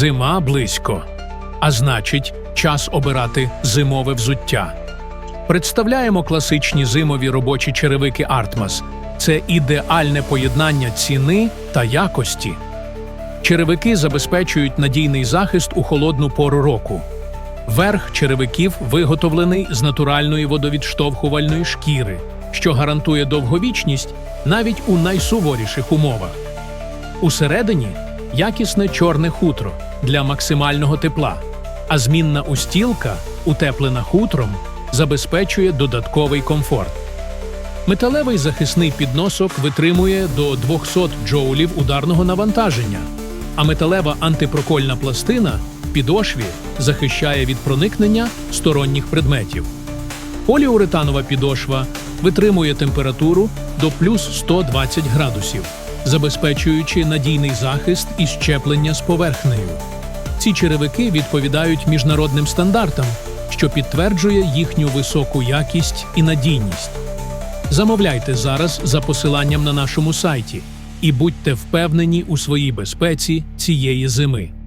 Зима близько, а значить, час обирати зимове взуття. Представляємо класичні зимові робочі черевики Артмас. Це ідеальне поєднання ціни та якості. Черевики забезпечують надійний захист у холодну пору року. Верх черевиків виготовлений з натуральної водовідштовхувальної шкіри, що гарантує довговічність навіть у найсуворіших умовах. Усередині якісне чорне хутро для максимального тепла, а змінна устілка, утеплена хутром, забезпечує додатковий комфорт. Металевий захисний підносок витримує до 200 джоулів ударного навантаження, а металева антипрокольна пластина в підошві захищає від проникнення сторонніх предметів. Поліуретанова підошва витримує температуру до плюс 120 градусів, забезпечуючи надійний захист і щеплення з поверхнею. Ці черевики відповідають міжнародним стандартам, що підтверджує їхню високу якість і надійність. Замовляйте зараз за посиланням на нашому сайті і будьте впевнені у своїй безпеці цієї зими.